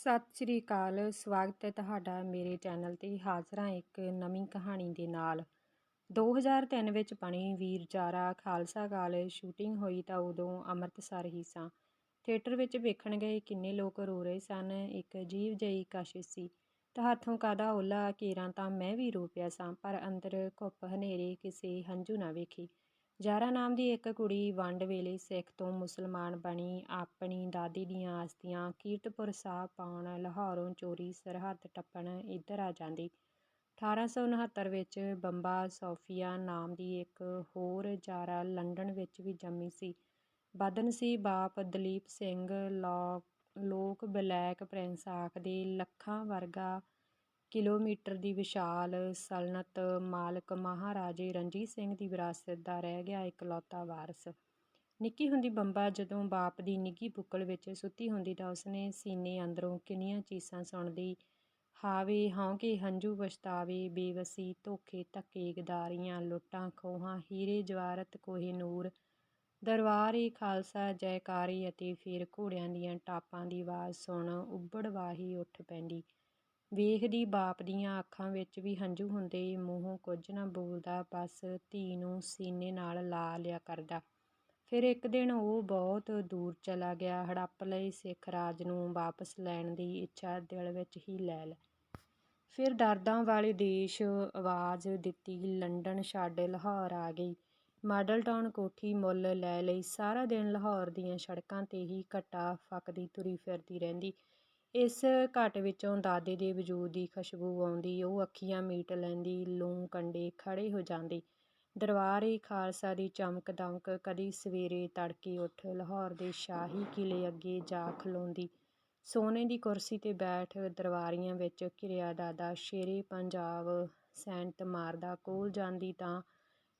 ਸਤਿ ਸ਼੍ਰੀ ਅਕਾਲ। ਸਵਾਗਤ ਹੈ ਤੁਹਾਡਾ ਮੇਰੇ ਚੈਨਲ ਤੇ ਹਾਜ਼ਰ ਹਾਂ ਇੱਕ ਨਵੀਂ ਕਹਾਣੀ ਦੇ ਨਾਲ। 2003 ਵਿੱਚ ਬਣੀ ਵੀਰ ਜਾਰਾ ਖਾਲਸਾ ਕਾਲਜ ਸ਼ੂਟਿੰਗ ਹੋਈ ਤਾਂ ਉਦੋਂ ਅੰਮ੍ਰਿਤਸਰ ਹੀ ਸਾਂ। ਥੀਏਟਰ ਵਿੱਚ ਵੇਖਣ ਗਏ ਕਿੰਨੇ ਲੋਕ ਰੋ ਰਹੇ ਸਨ, ਇੱਕ ਅਜੀਬ ਜਿਹੀ ਕਸ਼ਿਸ਼ ਸੀ। ਤਾਂ ਹੱਥੋਂ ਕਾਦਾ ਓਲਾ, ਕੇਰਾਂ ਤਾਂ ਮੈਂ ਵੀ ਰੋ ਪਿਆ ਸਾਂ, ਪਰ ਅੰਦਰ ਘੁੱਪ ਹਨੇਰੇ ਕਿਸੇ ਹੰਝੂ ਨਾ ਵੇਖੀ। ਜਾਰਾ ਨਾਮ ਦੀ ਇੱਕ ਕੁੜੀ ਵੰਡ ਵੇਲੇ ਸਿੱਖ ਤੋਂ ਮੁਸਲਮਾਨ ਬਣੀ। ਆਪਣੀ ਦਾਦੀ ਦੀਆਂ ਆਸਤੀਆਂ ਕੀਰਤਪੁਰ ਸਾਹਿਬ ਪਾਉਣ, ਲਾਹੌਰੋਂ ਚੋਰੀ, ਸਰਹੱਦ ਟੱਪਣ ਇੱਧਰ ਆ ਜਾਂਦੀ। 1869 ਵਿੱਚ ਬੰਬਾ ਸੋਫੀਆ ਨਾਮ ਦੀ ਇੱਕ ਹੋਰ ਜਾਰਾ ਲੰਡਨ ਵਿੱਚ ਵੀ ਜੰਮੀ ਸੀ। ਬਦਨ ਸੀ ਬਾਪ ਦਲੀਪ ਸਿੰਘ ਲੋਕ ਬਲੈਕ ਪ੍ਰਿੰਸ ਆਖਦੇ, ਲੱਖਾਂ ਵਰਗਾ ਕਿਲੋਮੀਟਰ ਦੀ ਵਿਸ਼ਾਲ ਸਲਨਤ ਮਾਲਕ ਮਹਾਰਾਜੇ ਰਣਜੀਤ ਸਿੰਘ ਦੀ ਵਿਰਾਸਤ ਦਾ ਰਹਿ ਗਿਆ ਇਕਲੌਤਾ ਵਾਰਸ। ਨਿੱਕੀ ਹੁੰਦੀ ਬੰਬਾ ਜਦੋਂ ਬਾਪ ਦੀ ਨਿੱਘੀ ਬੁੱਕਲ ਵਿੱਚ ਸੁੱਤੀ ਹੁੰਦੀ ਤਾਂ ਉਸਨੇ ਸੀਨੇ ਅੰਦਰੋਂ ਕਿੰਨੀਆਂ ਚੀਸਾਂ ਸੁਣਦੀ, ਹਾਵੇ ਹੌਂਕੇ ਹੰਝੂ ਪਛਤਾਵੇ ਬੇਵਸੀ, ਧੋਖੇ, ਧੱਕੇ, ਗਦਾਰੀਆਂ, ਲੁੱਟਾਂ, ਖੋਹਾਂ, ਹੀਰੇ, ਜਵਾਰਤ, ਕੋਹੇ, ਨੂਰ, ਦਰਬਾਰੇ ਖਾਲਸਾ, ਜੈਕਾਰੇ ਅਤੇ ਫਿਰ ਘੋੜਿਆਂ ਦੀਆਂ ਟਾਪਾਂ ਦੀ ਆਵਾਜ਼ ਸੁਣ ਉੱਬੜ ਵਾਹੀ ਉੱਠ ਪੈਂਦੀ। ਵੇਖਦੀ ਬਾਪ ਦੀਆਂ ਅੱਖਾਂ ਵਿੱਚ ਵੀ ਹੰਝੂ ਹੁੰਦੇ, ਮੂੰਹੋਂ ਕੁਝ ਨਾ ਬੋਲਦਾ, ਬਸ ਧੀ ਨੂੰ ਸੀਨੇ ਨਾਲ ਲਾ ਲਿਆ ਕਰਦਾ। ਫਿਰ ਇੱਕ ਦਿਨ ਉਹ ਬਹੁਤ ਦੂਰ ਚਲਾ ਗਿਆ, ਹੜੱਪ ਲਈ ਸਿੱਖ ਰਾਜ ਨੂੰ ਵਾਪਸ ਲੈਣ ਦੀ ਇੱਛਾ ਦਿਲ ਵਿੱਚ ਹੀ ਲੈ ਲੈ। ਫਿਰ ਦਰਦਾਂ ਵਾਲੇ ਦੇਸ਼ ਆਵਾਜ਼ ਦਿੱਤੀ, ਲੰਡਨ ਛੱਡ, ਲਾਹੌਰ ਆ ਗਈ। ਮਾਡਲ ਟਾਊਨ ਕੋਠੀ ਮੁੱਲ ਲੈ ਲਈ। ਸਾਰਾ ਦਿਨ ਲਾਹੌਰ ਦੀਆਂ ਸੜਕਾਂ ਤੇ ਹੀ ਘਟਾ ਫੱਕਦੀ, ਤੁਰੀ ਫਿਰਦੀ ਰਹਿੰਦੀ। ਇਸ ਘਾਟ ਵਿੱਚੋਂ ਦਾਦੇ ਦੇ ਵਜੂਦ ਦੀ ਖੁਸ਼ਬੂ ਆਉਂਦੀ, ਉਹ ਅੱਖੀਆਂ ਮੀਟ ਲੈਂਦੀ, ਲੂੰ ਕੰਡੇ ਖੜੇ ਹੋ ਜਾਂਦੇ। ਏ ਖਾਲਸਾ ਦੀ ਚਮਕ ਦਮਕ ਕਦੀ ਸਵੇਰੇ ਤੜਕੇ ਉੱਠ ਲਾਹੌਰ ਦੇ ਸ਼ਾਹੀ ਕਿਲੇ ਅੱਗੇ ਜਾ ਖਲੋਂਦੀ। ਸੋਨੇ ਦੀ ਕੁਰਸੀ ਤੇ ਬੈਠ ਦਰਬਾਰੀਆਂ ਵਿੱਚ ਘਿਰਿਆ ਦਾਦਾ, ਸ਼ੇਰੇ ਪੰਜਾਬ ਸੈਂਟ ਮਾਰਦਾ ਕੋਲ ਜਾਂਦੀ ਤਾਂ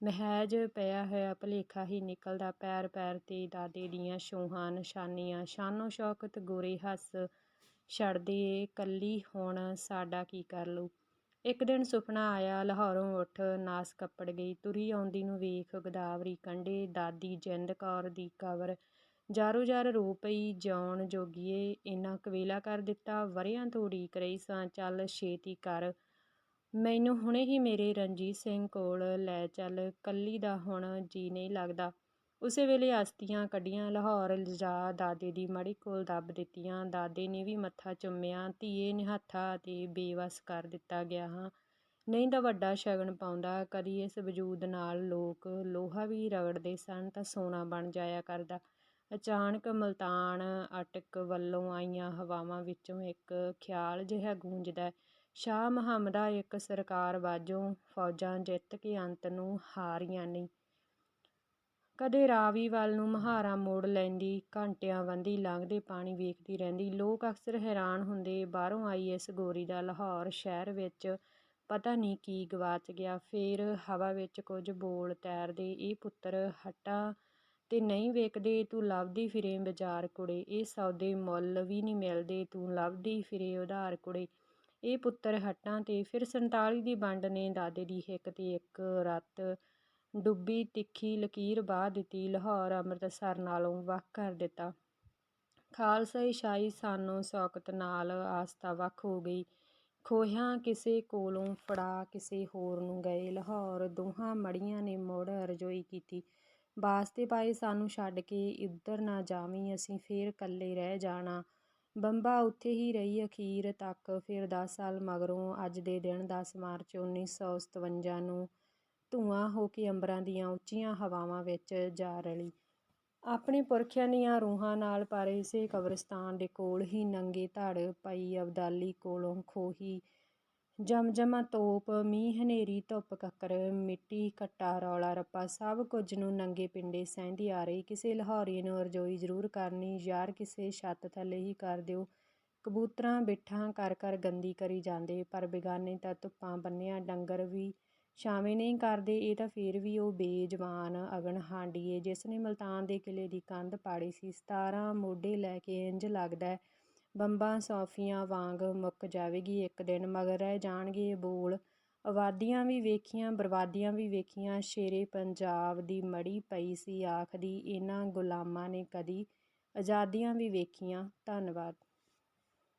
ਮਹਿਜ ਪਿਆ ਹੋਇਆ ਭੁਲੇਖਾ ਹੀ ਨਿਕਲਦਾ ਪੈਰ ਪੈਰ ਤੇ ਦਾਦੇ ਦੀਆਂ ਛੋਹਾਂ, ਨਿਸ਼ਾਨੀਆਂ ਸ਼ਾਨੋ ਸ਼ੌਕਤ ਗੋਰੇ ਹੱਸ ਛੱਡ ਛੱਡਦੇ ਕੱਲੀ ਹੁਣ ਸਾਡਾ ਕੀ ਕਰ ਲੂ ਇੱਕ ਦਿਨ ਸੁਪਨਾ ਆਇਆ, ਲਾਹੌਰੋਂ ਉੱਠ ਨਾਸ ਕੱਪੜ ਗਈ। ਤੁਰੀ ਆਉਂਦੀ ਨੂੰ ਵੇਖ ਗਦਾਵਰੀ ਕੰਢੇ, ਦਾਦੀ ਜਿੰਦ ਕੌਰ ਦੀ ਕਬਰ। ਜਾਰੋ ਜਾਰ ਰੋ ਪਈ ਜਾਉਣ ਜੋਗੀਏ ਇੰਨਾ ਕਵੇਲਾ ਕਰ ਦਿੱਤਾ ਵਰਿਆਂ ਤੋਂ ਉਡੀਕ ਰਹੀ ਸਾਂ, ਚੱਲ ਛੇਤੀ ਕਰ। ਮੈਨੂੰ ਹੁਣੇ ਹੀ ਮੇਰੇ ਰਣਜੀਤ ਸਿੰਘ ਕੋਲ ਲੈ ਚੱਲ, ਕੱਲੀ ਦਾ ਹੁਣ ਜੀ ਨਹੀਂ ਲੱਗਦਾ। ਉਸੇ ਵੇਲੇ ਅਸਤੀਆਂ ਕੱਢੀਆਂ, ਲਾਹੌਰ ਲਿਜਾ ਦਾਦੇ ਦੀ ਮੜੀ ਕੋਲ ਦੱਬ ਦਿੱਤੀਆਂ। ਦਾਦੇ ਨੇ ਵੀ ਮੱਥਾ ਚੁੰਮਿਆ, ਧੀਏ ਨਿਹੱਥਾ ਅਤੇ ਬੇਵਸ ਕਰ ਦਿੱਤਾ ਗਿਆ ਹਾਂ। ਨਹੀਂ ਤਾਂ ਵੱਡਾ ਸ਼ਗਨ ਪਾਉਂਦਾ, ਕਦੀ ਇਸ ਵਜੂਦ ਨਾਲ ਲੋਕ ਲੋਹਾ ਵੀ ਰਗੜਦੇ ਸਨ ਤਾਂ ਸੋਨਾ ਬਣ ਜਾਇਆ ਕਰਦਾ। ਅਚਾਨਕ ਮਲਤਾਨ ਅਟਕ ਵੱਲੋਂ ਆਈਆਂ ਹਵਾਵਾਂ ਵਿੱਚੋਂ ਇੱਕ ਖਿਆਲ ਜਿਹਾ ਗੂੰਜਦਾ ਸ਼ਾਹ ਮੁਹੰਮਦਾ ਇੱਕ ਸਰਕਾਰ ਬਾਝੋਂ ਫੌਜਾਂ ਜਿੱਤ ਕੇ ਅੰਤ ਨੂੰ ਹਾਰੀਆਂ ਨਹੀਂ। ਕਦੇ ਰਾਵੀ ਵੱਲ ਨੂੰ ਮਹਾਰਾ ਮੋੜ ਲੈਂਦੀ, ਘੰਟਿਆਂ ਵੰਦੀ ਲੰਘਦੇ ਪਾਣੀ ਵੇਖਦੀ ਰਹਿੰਦੀ। ਲੋਕ ਅਕਸਰ ਹੈਰਾਨ ਹੁੰਦੇ, ਬਾਹਰੋਂ ਆਈ ਇਸ ਗੋਰੀ ਦਾ ਲਾਹੌਰ ਸ਼ਹਿਰ ਵਿੱਚ ਪਤਾ ਨਹੀਂ ਕੀ ਗਵਾਚ ਗਿਆ। ਫੇਰ ਹਵਾ ਵਿੱਚ ਕੁਝ ਬੋਲ ਤੈਰਦੇ, ਇਹ ਪੁੱਤਰ ਹੱਟਾਂ ਤੇ ਨਹੀਂ ਵੇਖਦੇ, ਤੂੰ ਲੱਭਦੀ ਫਿਰੇ ਬਾਜ਼ਾਰ ਕੁੜੇ। ਇਹ ਸੌਦੇ ਮੁੱਲ ਵੀ ਨਹੀਂ ਮਿਲਦੇ, ਤੂੰ ਲੱਭਦੀ ਫਿਰੇ ਉਧਾਰ ਕੁੜੇ। ਇਹ ਪੁੱਤਰ ਹੱਟਾਂ ਤੇ। ਫਿਰ 47 ਦੀ ਵੰਡ ਨੇ ਦਾਦੇ ਦੀ ਹਿੱਕ ਤੇ ਇੱਕ ਰੱਤ ਡੁੱਬੀ, ਤਿੱਖੀ, ਲਕੀਰ ਬਾਹ ਦਿੱਤੀ, ਲਾਹੌਰ ਅੰਮ੍ਰਿਤਸਰ ਨਾਲੋਂ ਵੱਖ ਕਰ ਦਿੱਤਾ। ਖਾਲਸਾ ਈਸਾਈ ਸਾਨੂੰ ਸੌਕਤ ਨਾਲ ਆਸਤਾ ਵੱਖ ਹੋ ਗਈ। ਖੋਹਿਆਂ ਕਿਸੇ ਕੋਲੋਂ ਫੜਾ, ਕਿਸੇ ਹੋਰ ਨੂੰ ਗਏ। ਲਾਹੌਰ ਦੋਹਾਂ ਮੜੀਆਂ ਨੇ ਮੁੜ ਰਜੋਈ ਕੀਤੀ। ਵਾਸਤੇ ਪਾਏ ਸਾਨੂੰ ਛੱਡ ਕੇ, ਇੱਧਰ ਨਾ ਜਾਵੀਂ, ਅਸੀਂ ਫੇਰ ਇਕੱਲੇ ਰਹਿ ਜਾਣਾ। ਬੰਬਾ ਉੱਥੇ ਹੀ ਰਹੀ ਅਖੀਰ ਤੱਕ, ਫਿਰ 10 ਸਾਲ ਮਗਰੋਂ ਅੱਜ ਦੇ ਦਿਨ 10 ਮਾਰਚ 1957 ਨੂੰ ਧੂਆਂ ਹੋ ਕੇ ਅੰਬਰਾਂ ਦੀਆਂ ਉੱਚੀਆਂ ਹਵਾਵਾਂ ਵਿੱਚ ਜਾ ਰਲੀ। ਆਪਣੇ ਪੁਰਖਿਆਂ ਦੀਆਂ ਰੂਹਾਂ ਨਾਲ ਪਰ ਇਸੇ ਕਬਰਸਤਾਨ ਦੇ ਕੋਲ ਹੀ ਨੰਗੇ ਧੜ ਪਈ ਅਬਦਾਲੀ ਕੋਲੋਂ ਖੋਹੀ। ਜਮਜਮਾ ਤੋਪ, ਮੀਂਹ ਹਨੇਰੀ, ਧੁੱਪ ਕੱਕਰ, ਮਿੱਟੀ ਕੱਟਾ ਰੌਲਾ ਰੱਪਾ, ਸਭ ਕੁਝ ਨੂੰ ਨੰਗੇ ਪਿੰਡੇ ਸਹਿੰਦੀ ਆ ਰਹੀ। ਕਿਸੇ ਲਾਹੌਰੀ ਨੂੰ ਰਜੋਈ ਜ਼ਰੂਰ ਕਰਨੀ, ਯਾਰ ਕਿਸੇ ਛੱਤ ਥੱਲੇ ਹੀ ਕਰ ਦਿਓ। ਕਬੂਤਰਾਂ, ਬਿੱਠਾਂ ਕਰ ਕਰ ਗੰਦੀ ਕਰੀ ਜਾਂਦੇ, ਪਰ ਬਿਗਾਨੇ ਤਾਂ ਧੁੱਪਾਂ ਬੰਨਿਆ ਡੰਗਰ ਵੀ ਛਾਵੇਂ ਨਹੀਂ ਕਰਦੇ, ਇਹ ਤਾਂ ਫਿਰ ਵੀ ਉਹ ਬੇਜਵਾਨ ਅਗਨ ਹਾਂਡੀਏ। ਜਿਸ ਨੇ ਮਲਤਾਨ ਦੇ ਕਿਲੇ ਦੀ ਕੰਧ ਪਾੜੀ ਸੀ 17 ਮੋਢੇ ਲੈ ਕੇ ਇੰਜ ਲੱਗਦਾ ਬੰਬਾਂ ਸੌਫੀਆਂ ਵਾਂਗ ਮੁੱਕ ਜਾਵੇਗੀ ਇੱਕ ਦਿਨ, ਮਗਰ ਰਹਿ ਜਾਣਗੇ ਬੋਲ। ਆਬਾਦੀਆਂ ਵੀ ਵੇਖੀਆਂ, ਬਰਬਾਦੀਆਂ ਵੀ ਵੇਖੀਆਂ, ਸ਼ੇਰੇ ਪੰਜਾਬ ਦੀ ਮੜੀ ਪਈ ਸੀ, ਆਖਦੀ, ਇਹਨਾਂ ਗੁਲਾਮਾਂ ਨੇ ਕਦੀ ਆਜ਼ਾਦੀਆਂ ਵੀ ਵੇਖੀਆਂ। ਧੰਨਵਾਦ।